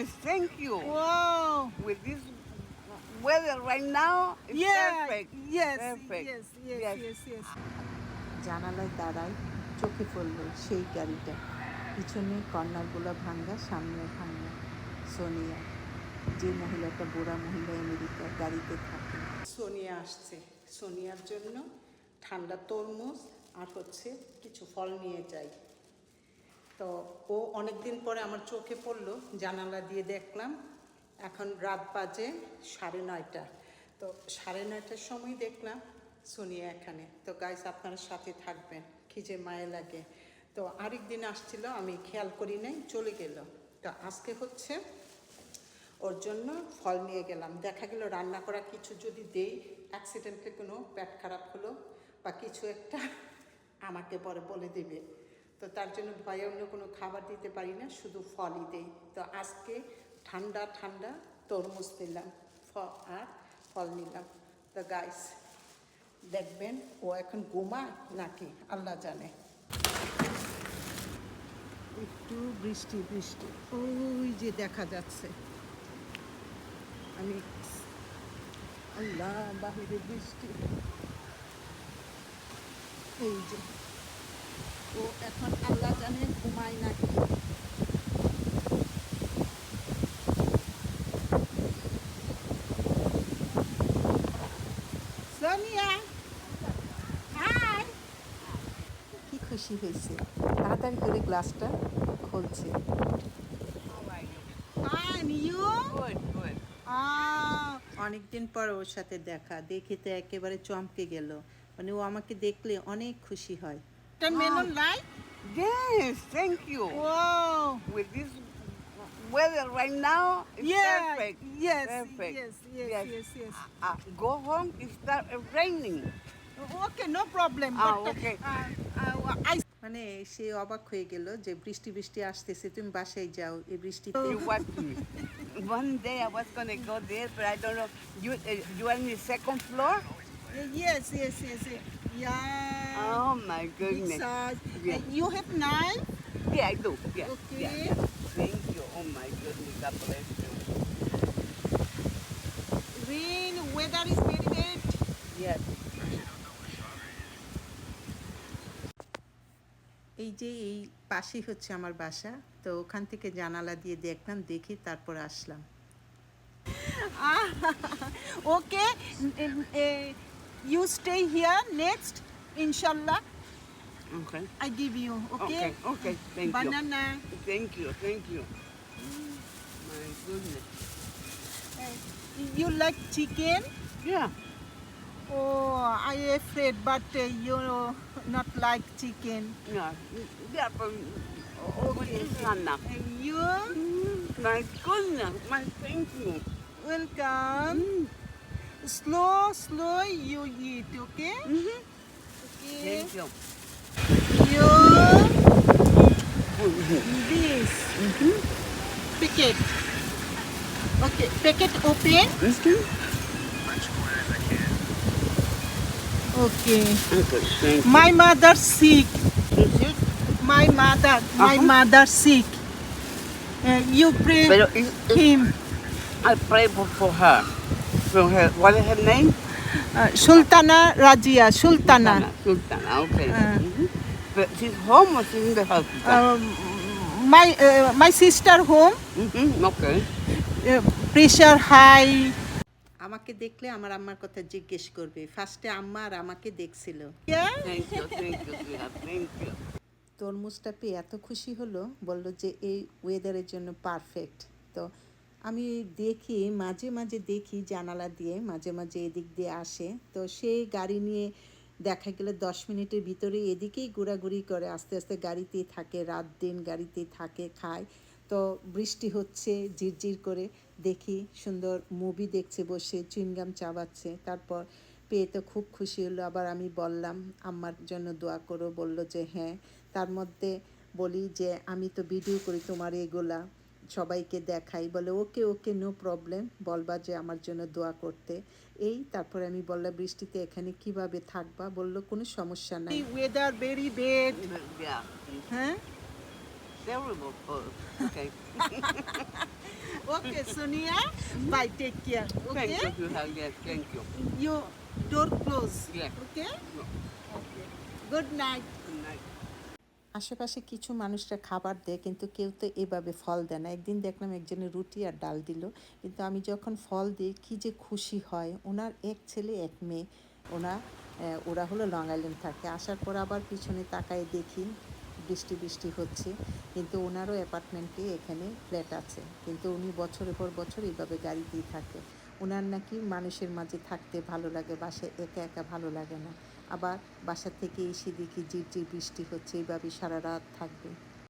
Yes, thank you. Wow. With this weather right now, it's Yeah. perfect. Yes. Perfect. Yes. Yes. Yes. Yes. Yes. জানালায় দাঁড়ায় চোখে পড়ল সেই গাড়িটা পিছনে কর্নারগুলো ভাঙ্গা সামনে ভাঙ্গা সোনিয়া যে মহিলাটা বুড়া মহিলা আমেরিকা গাড়িতে থাকে সোনিয়া আসছে সোনিয়ার জন্য ঠান্ডা তরমুজ আর হচ্ছে কিছু ফল নিয়ে যাই তো ও অনেক দিন পরে আমার চোখে পড়ল, জানালা দিয়ে দেখলাম। এখন রাত বাজে সাড়ে নয়টা। তো সাড়ে নয়টার সময় দেখলাম সোনিয়া এখানে। তো গাইস আপনারা সাথে থাকবেন। কি যে মায়ে লাগে। তো আরেক দিন আসছিল, আমি খেয়াল করি নাই, চলে গেল। তো আজকে হচ্ছে ওর জন্য ফল নিয়ে গেলাম। দেখা গেল রান্না করা কিছু যদি দেই অ্যাক্সিডেন্টে কোনো পেট খারাপ হলো বা কিছু একটা, আমাকে পরে বলে দেবে। তো তার জন্য ভয়ে অন্য কোনো খাবার দিতে পারি না, শুধু ফলই দেই। তো আজকে ঠান্ডা ঠান্ডা তরমুজ নিলাম, ফ আর ফল নিলাম। তো গাইস দেখবেন ও এখন ঘুমায় নাকি, আল্লাহ জানে। একটু বৃষ্টি বৃষ্টি, ওই যে দেখা যাচ্ছে। আমি আল্লাহ, বাহিরে বৃষ্টি। এই যে। ও এখন আল্লাহ জানে ঘুমায় নাকি সোনিয়া কি খুশি হয়েছে? তাড়াতাড়ি করে গ্লাসটা খুলছে। Good. Ah. অনেকদিন পর ওর সাথে দেখা। দেখে তো একেবারে চমকে গেল। মানে ও আমাকে দেখলে অনেক খুশি হয়। Ten melon light? Yes, thank you. Wow. With this weather right now, it's Yeah. perfect. Yes. Perfect. Yes. Yes. Yes. Yes. Yes. Uh, go home, it start raining. Okay. No problem. Ah, but, okay. Uh, uh, I. মানে সে অবাক হয়ে গেল যে বৃষ্টি বৃষ্টি আসতেছে তুমি বাসায় যাও এই বৃষ্টিতে You watch me. One day I was gonna go there, but I don't know. You uh, you are in the second floor? Yes. Yes. Yes. yes. Yeah. Oh my Big goodness. size. Yeah. Uh, you have knife? Yeah, I do. Yeah. Okay. Yeah, yeah. Thank you. Oh my goodness. God bless you. Rain. Weather is very bad. Yes. এই যে এই পাশেই হচ্ছে আমার বাসা তো ওখান থেকে জানালা দিয়ে দেখলাম দেখে তারপর আসলাম Ah. Uh, uh, you stay here next. Inshallah, Okay. I give you. Okay. Okay. Okay. Thank you. Banana. Thank you. Thank you. My goodness. Uh, you like chicken? Yeah. Oh, I afraid, but uh, you not like chicken. Yeah. Yeah. But, okay. Sana. Uh, you My goodness. My thank you. welcome. Slow, slow. You eat. Okay. Mm-hmm. Okay. Thank you. You this packet. Okay, packet open. Mm-hmm. Okay. Okay. Thank you. My mother sick. My mother. My Uh-huh. mother sick. Uh, you pray Pero is, is, him. I pray for, for her. For her. What is her name? Uh, Sultana Razia. Sultana. Sultana. Okay. Uh. Mhm. But she's home or she's in the hospital? Um, my uh, my sister home. mm-hmm. Okay. Uh, pressure high. আমাকে দেখলে আমার আম্মার কথা জিজ্ঞেস করবে ফার্স্টে আম্মা আর আমাকে দেখছিল. তরমুজটা পেয়ে এত খুশি হলো বলল যে এই ওয়েদারের জন্য পারফেক্ট তো আমি দেখি, মাঝে মাঝে দেখি জানালা দিয়ে, মাঝে মাঝে এদিক দিয়ে আসে। তো সেই গাড়ি নিয়ে দেখা গেলে দশ মিনিটের ভিতরে এদিকেই ঘোরাঘুরি করে, আস্তে আস্তে গাড়িতেই থাকে, রাত দিন গাড়িতেই থাকে, খায়। তো বৃষ্টি হচ্ছে, ঝিরঝির করে দেখি সুন্দর মুভি দেখছে বসে চুইনগাম চাবাচ্ছে। তারপর পেয়ে তো খুব খুশি হলো, আবার আমি বললাম আমার জন্য দোয়া করো। বলল যে হ্যাঁ। তার মধ্যে বলি যে, আমি তো ভিডিও করি তোমার এগুলা। সবাইকে দেখাই বলে ওকে ওকে নো প্রবলেম বলবা যে আমার জন্য দোয়া করতে। এই তারপরে আমি বললাম বৃষ্টিতে এখানে কীভাবে থাকবা? বলল কোনো সমস্যা নাই। ওয়েদার ভেরি বেড হ্যাঁ? Okay Sonia bye take care okay thank you thank door close okay good night আশেপাশে কিছু মানুষরা খাবার দেয়, কিন্তু কেউ তো এভাবে ফল দেয় না। একদিন দেখলাম একজনের রুটি আর ডাল দিল। কিন্তু আমি যখন ফল দিই, কি যে খুশি হয়। ওনার এক ছেলে, এক মেয়ে। ওনা ওরা হলো লং আইল্যান্ড থাকে। আসার পর আবার পিছনে তাকায় দেখি, বৃষ্টি বৃষ্টি হচ্ছে। কিন্তু ওনারও অ্যাপার্টমেন্টে এখানে ফ্ল্যাট আছে। কিন্তু উনি বছরের পর বছর এইভাবে গাড়িতেই থাকে। ওনার নাকি মানুষের মাঝে থাকতে ভালো লাগে বাসে একা একা ভালো লাগে না। আবার বাসা থেকে এসে দেখি ঝিরঝির বৃষ্টি হচ্ছে এইভাবে সারা রাত থাকবে।